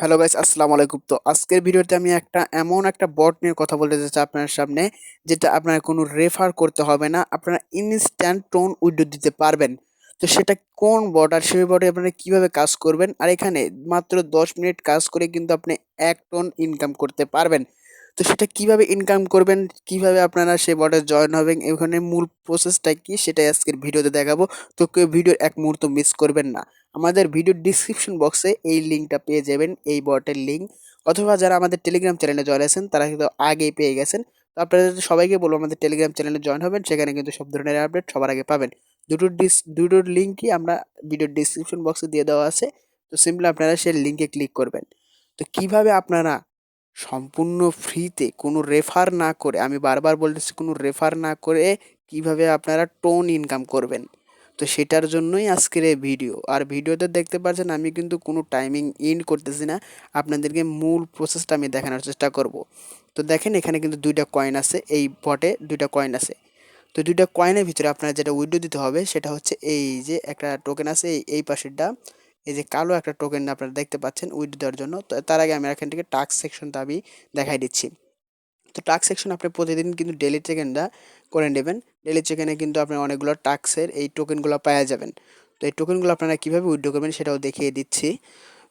Hello guys, আসসালামু আলাইকুম। তো আজকের ভিডিওতে আমি একটা এমন একটা বট নিয়ে কথা বলতে চাচ্ছি আপনার সামনে, যেটা আপনার কোনো রেফার করতে হবে না। আপনারা ইনস্ট্যান্ট টোন উইডো দিতে পারবেন। তো সেটা কোন বট আর সেই বটে আপনারা কীভাবে কাজ করবেন? আর এখানে মাত্র দশ মিনিট কাজ করে কিন্তু আপনি এক টোন ইনকাম করতে পারবেন। তো সেটা কীভাবে ইনকাম করবেন? কীভাবে আপনারা সেই বটে জয়েন হবেন? এখানে মূল প্রসেসটা কি? সেটাই আজকের ভিডিওতে দেখাবো। তো কেউ ভিডিওর এক মুহূর্ত মিস করবেন না। আমাদের ভিডিওর ডিসক্রিপশন বক্সে এই লিঙ্কটা পেয়ে যাবেন, এই বটের লিঙ্ক অথবা যারা আমাদের টেলিগ্রাম চ্যানেলে জয়েন আছেন, তারা কিন্তু আগেই পেয়ে গেছেন। তো আপনাদের সবাইকে বলব, আমাদের টেলিগ্রাম চ্যানেলে জয়েন হবেন, সেখানে কিন্তু সব ধরনের আপডেট সবার আগে পাবেন। দুটোর ডিস দুটোর লিঙ্কই আমরা ভিডিওর ডিসক্রিপশন বক্সে দিয়ে দেওয়া আছে। তো সিম্পলি আপনারা সেই লিঙ্কে ক্লিক করবেন। তো কীভাবে আপনারা সম্পূর্ণ ফ্রিতে কোনো রেফার না করে, আমি বারবার বলতেছি কোনো রেফার না করে, কীভাবে আপনারা টোন ইনকাম করবেন? তো সেটার জন্যই আজকের এই ভিডিও আর ভিডিওতে দেখতে পাচ্ছেন আমি কিন্তু কোনো টাইমিং ইন করতেছি না। আপনাদেরকে মূল প্রসেসটা আমি দেখানোর চেষ্টা করব। তো দেখেন এখানে কিন্তু দুইটা কয়েন আছে, এই বটে দুইটা কয়েন আছে। তো দুইটা কয়েনের ভিতরে আপনার যেটা উইডো দিতে হবে, সেটা হচ্ছে এই যে একটা টোকেন আছে, এই এই পাশেরটা। এই যে কালো একটা টোকেন আপনারা দেখতে পাচ্ছেন উইডো দেওয়ার জন্য। তো তার আগে আমি এখান থেকে টাস্ক সেকশনটা আমি দেখাই দিচ্ছি। তো টাস্ক সেকশন আপনি প্রতিদিন কিন্তু ডেলি চেকেনটা করে নেবেন। ডেলি চেকেনে কিন্তু আপনি অনেকগুলো টাস্কের এই টোকেনগুলো পাওয়া যাবেন। তো এই টোকেনগুলো আপনারা কীভাবে উইড্রো করবেন সেটাও দেখিয়ে দিচ্ছি।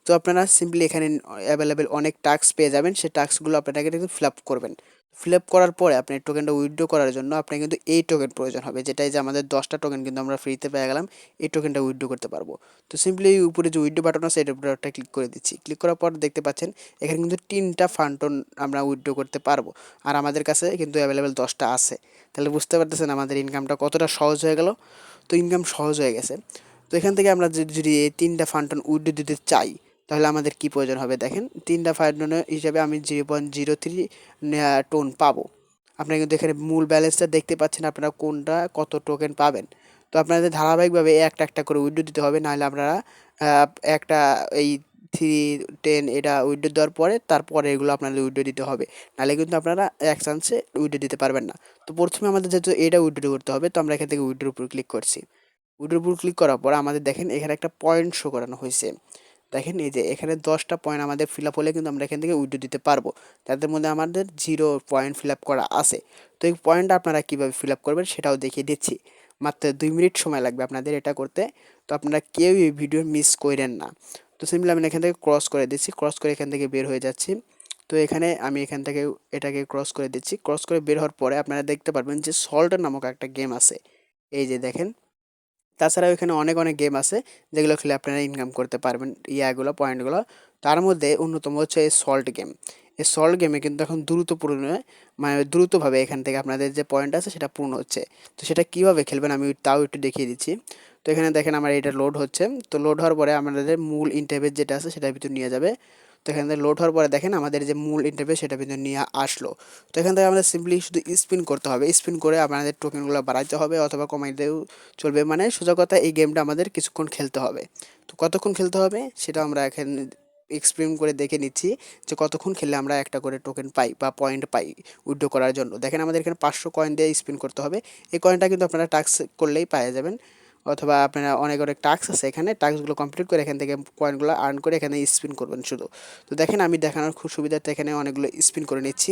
তো আপনারা সিম্পলি এখানে অ্যাভেলেবেল অনেক টাস্ক পেয়ে যাবেন, সেই টাস্কগুলো আপনাকে কিন্তু ফিল আপ করবেন। ফিল আপ করার পরে আপনি টোকেনটা উইথড্র করার জন্য আপনার কিন্তু এই টোকেন প্রয়োজন হবে, যেটাই যে আমাদের দশটা টোকেন কিন্তু আমরা ফ্রিতে পেয়ে গেলাম, এই টোকেনটা উইথড্র করতে পারব। তো সিম্পলি এই উপরে যে উইথড্র বাটন আছে, এটার উপরে একটা ক্লিক করে দিচ্ছি। ক্লিক করার পর দেখতে পাচ্ছেন, এখানে কিন্তু তিনটা ফান্টন আমরা উইথড্র করতে পারব। আর আমাদের কাছে কিন্তু অ্যাভেলেবেল দশটা আছে। তাহলে বুঝতে পারতেছেন আমাদের ইনকামটা কতটা সহজ হয়ে গেল? তো ইনকাম সহজ হয়ে গেছে। তো এখান থেকে আমরা যদি এই তিনটা ফান্টন উইথড্র দিতে চাই তাহলে আমাদের কি প্রয়োজন হবে? দেখেন, তিনটা ফান্টনের হিসাবে আমি zero point zero three ton পাবো। আপনারা কিন্তু এখানে মূল ব্যালেন্সটা দেখতে পাচ্ছেন আপনারা কোনটা, কত টোকেন পাবেন। তো আপনাদের ধারাবাহিকভাবে একটা একটা করে উইড্রো দিতে হবে, নাহলে আপনারা একটা এই থ্রি টেন এটা উইড্রো দেওয়ার পরে তারপরে এগুলো আপনাদের উইড্রো দিতে হবে। নাহলে কিন্তু আপনারা এক চান্সে উইড্রো দিতে পারবেন না। তো প্রথমে আমাদের যেহেতু এটা উইড্রো করতে হবে, তো আমরা এখান থেকে উইড্রোর উপর ক্লিক করছি। উইড্রোর উপর ক্লিক করার পর আমাদের দেখেন এখানে একটা পয়েন্ট শো করানো হয়েছে। দেখেন এই যে এখানে দশটা পয়েন্ট আমাদের ফিল আপ হলে কিন্তু আমরা এখান থেকে উইড্রো দিতে পারব। তাদের মধ্যে আমাদের জিরো পয়েন্ট ফিল আপ করা আছে। তো এই পয়েন্টটা আপনারা কীভাবে ফিল আপ করবেন সেটাও দেখিয়ে দিচ্ছি। মাত্র দুই মিনিট সময় লাগবে আপনাদের এটা করতে। তো আপনারা কেউ এই ভিডিও মিস করেন না। তো সিম্পলি আমি এখান থেকে ক্রস করে দিচ্ছি। ক্রস করে এখান থেকে বের হয়ে যাচ্ছি। তো এখানে আমি এখান থেকে এটাকে ক্রস করে দিচ্ছি। ক্রস করে বের হওয়ার পরে আপনারা দেখতে পারবেন যে সল্ট নামক একটা গেম আছে। এই যে দেখেন। তাছাড়াও এখানে অনেক অনেক গেম আছে যেগুলো খেলে আপনারা ইনকাম করতে পারবেন, ইয়াগুলো পয়েন্টগুলো তার মধ্যে অন্যতম হচ্ছে এই সল্ট গেম এই সল্ট গেমে কিন্তু এখন দ্রুত পূর্ণ মানে দ্রুতভাবে এখান থেকে আপনাদের যে পয়েন্ট আছে সেটা পূর্ণ হচ্ছে। তো সেটা কীভাবে খেলবেন আমি তাও একটু দেখিয়ে দিচ্ছি। তো এখানে দেখেন আমার এটা লোড হচ্ছে। তো লোড হওয়ার পরে আমাদের মূল ইন্টারভেস যেটা আছে সেটার ভিতর নিয়ে যাবে। তো এখান থেকে লোড হওয়ার পরে দেখেন আমাদের যে মূল ইন্টারভেস সেটা কিন্তু নিয়ে আসলো। তো এখান থেকে আমাদের সিম্পলি শুধু স্পিন করতে হবে। স্পিন করে আপনাদের টোকেনগুলো বাড়াইতে হবে অথবা কমাইতেও চলবে। মানে সোজা কথা এই গেমটা আমাদের কিছুক্ষণ খেলতে হবে। তো কতক্ষণ খেলতে হবে সেটা আমরা এখানে এক্সপ্লেন করে দেখে নিচ্ছি যে কতক্ষণ খেললে আমরা একটা করে টোকেন পাই বা পয়েন্ট পাই উইড্রো করার জন্য। দেখেন আমাদের এখানে পাঁচশো কয়েন দিয়ে স্পিন করতে হবে। এই কয়েনটা কিন্তু আপনারা টাক্স করলেই পাওয়া যাবেন। অথবা আপনারা অনেক অনেক টাস্ক আছে এখানে টাস্কগুলো কমপ্লিট করে এখান থেকে কয়েনগুলো আর্ন করে এখানে স্পিন করবেন শুধু। তো দেখেন আমি দেখানোর খুব সুবিধাতে এখানে অনেকগুলো স্পিন করে নিচ্ছি।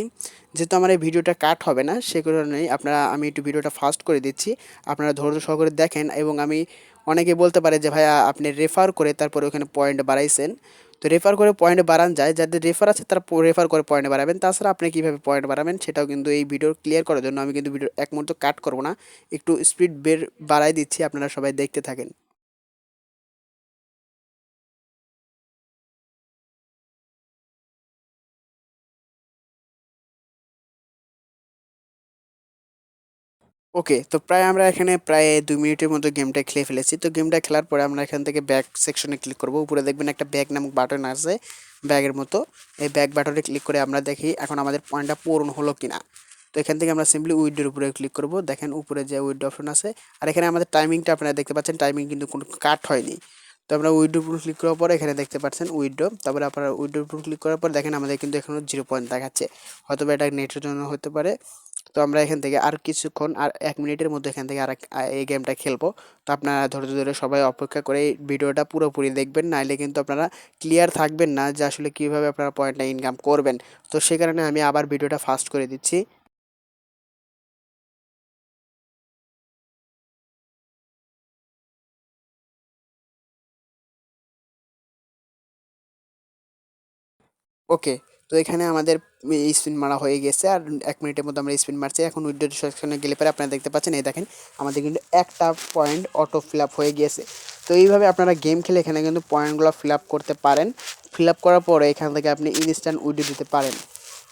যেহেতু আমার এই ভিডিওটা কাট হবে না, সে কারণেই আপনারা, আমি একটু ভিডিওটা ফাস্ট করে দিচ্ছি। আপনারা ধৈর্য সহকারে দেখেন এবং আমি অনেকে বলতে পারে যে, ভাইয়া, আপনি রেফার করে তারপরে ওখানে পয়েন্ট বাড়াইছেন। তো রেফার করে পয়েন্ট বাড়ান যায় যাদের রেফার আছে তারা রেফার করে পয়েন্ট বাড়াবেন। তাছাড়া আপনি কীভাবে পয়েন্ট বাড়াবেন সেটাও কিন্তু এই ভিডিও ক্লিয়ার করার জন্য আমি কিন্তু ভিডিও এক মুহূর্ত কাট করব না। একটু স্পিড বের বাড়াই দিচ্ছি, আপনারা সবাই দেখতে থাকেন। ওকে তো প্রায় আমরা এখানে প্রায় দুই মিনিটের মতো গেমটা খেলে ফেলেছি। তো গেমটা খেলার পরে আমরা এখান থেকে ব্যাক সেকশনে ক্লিক করব। উপরে দেখবেন একটা ব্যাগ নামক বাটন আছে ব্যাগের মতো। এই ব্যাক বাটনে ক্লিক করে আমরা দেখি এখন আমাদের পয়েন্টটা পূরণ হলো কিনা। তো এখান থেকে আমরা সিম্পলি উইডোর উপরে ক্লিক করব। দেখেন উপরে যে উইডো অপশন আছে। আর এখানে আমাদের টাইমিংটা আপনারা দেখতে পাচ্ছেন টাইমিং কিন্তু কোনো কাট হয়নি। তো আমরা উইডোর উপর ক্লিক করার পরে এখানে দেখতে পাচ্ছেন উইডো তারপরে আপনারা উইডোর উপর ক্লিক করার পর দেখেন আমাদের কিন্তু এখনও জিরো পয়েন্ট দেখাচ্ছে। হয়তো এটা নেটের জন্য হতে পারে। তো আমরা এখান থেকে আর কিছুক্ষণ আর এক মিনিটের মধ্যে এখান থেকে আর এই গেমটা খেলব। তো আপনারা ধৈর্য ধরে সবাই অপেক্ষা করে এই ভিডিওটা পুরোপুরি দেখবেন, নাইলে কিন্তু আপনারা ক্লিয়ার থাকবেন না যে আসলে কীভাবে আপনারা পয়েন্টটা ইনকাম করবেন। তো সে কারণে আমি আবার ভিডিওটা ফাস্ট করে দিচ্ছি। ওকে তো এখানে আমাদের স্পিন মারা হয়ে গেছে। আর এক মিনিটের মধ্যে আমরা স্পিন মারছি। এখন উইডো সেকশনে গেলে পরে আপনারা দেখতে পাচ্ছেন, এই দেখেন, আমাদের কিন্তু একটা পয়েন্ট অটো ফিল হয়ে গিয়েছে। তো এইভাবে আপনারা গেম খেলে এখানে কিন্তু পয়েন্টগুলো ফিল করতে পারেন। ফিল করার পরে এখান থেকে আপনি ইনস্ট্যান্ট উইডো দিতে পারেন।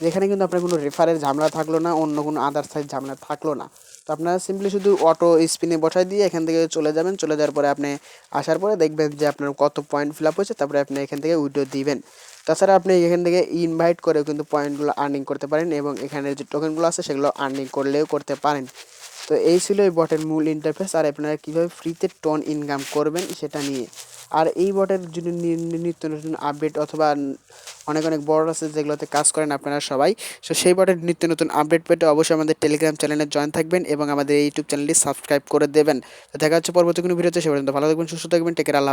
যেখানে কিন্তু আপনার কোনো রেফারের ঝামেলা থাকল না, অন্য কোনো আদার সাইড ঝামেলা থাকল না। তো আপনারা সিম্পলি শুধু অটো স্পিনে বসাই দিয়ে এখান থেকে চলে যাবেন। চলে যাওয়ার পরে আপনি আসার পরে দেখবেন যে আপনার কত পয়েন্ট ফিল আপ হয়েছে, তারপরে আপনি এখান থেকে উইডো দিবেন। তাছাড়া আপনি এখান থেকে ইনভাইট করেও কিন্তু পয়েন্টগুলো আর্নিং করতে পারেন এবং এখানে যে টোকেনগুলো আছে সেগুলো আর্নিং করলেও করতে পারেন। তো এই ছিল এই বটের মূল ইন্টারফেস আর আপনারা কীভাবে ফ্রিতে টন ইনকাম করবেন সেটা নিয়ে। আর এই বটের জন্য নিত্য নতুন আপডেট অথবা অনেক অনেক বড় আছে যেগুলোতে কাজ করেন আপনারা সবাই। সো সেই বটের নিত্য নতুন আপডেট পেতে অবশ্যই আমাদের টেলিগ্রাম চ্যানেলে জয়েন থাকবেন এবং আমাদের ইউটিউব চ্যানেলটি সাবস্ক্রাইব করে দেবেন। তো দেখা হচ্ছে পরবর্তী কোনো ভিডিওতে, সে পর্যন্ত ভালো থাকবেন, সুস্থ থাকবেন টেকের আল্লাহ।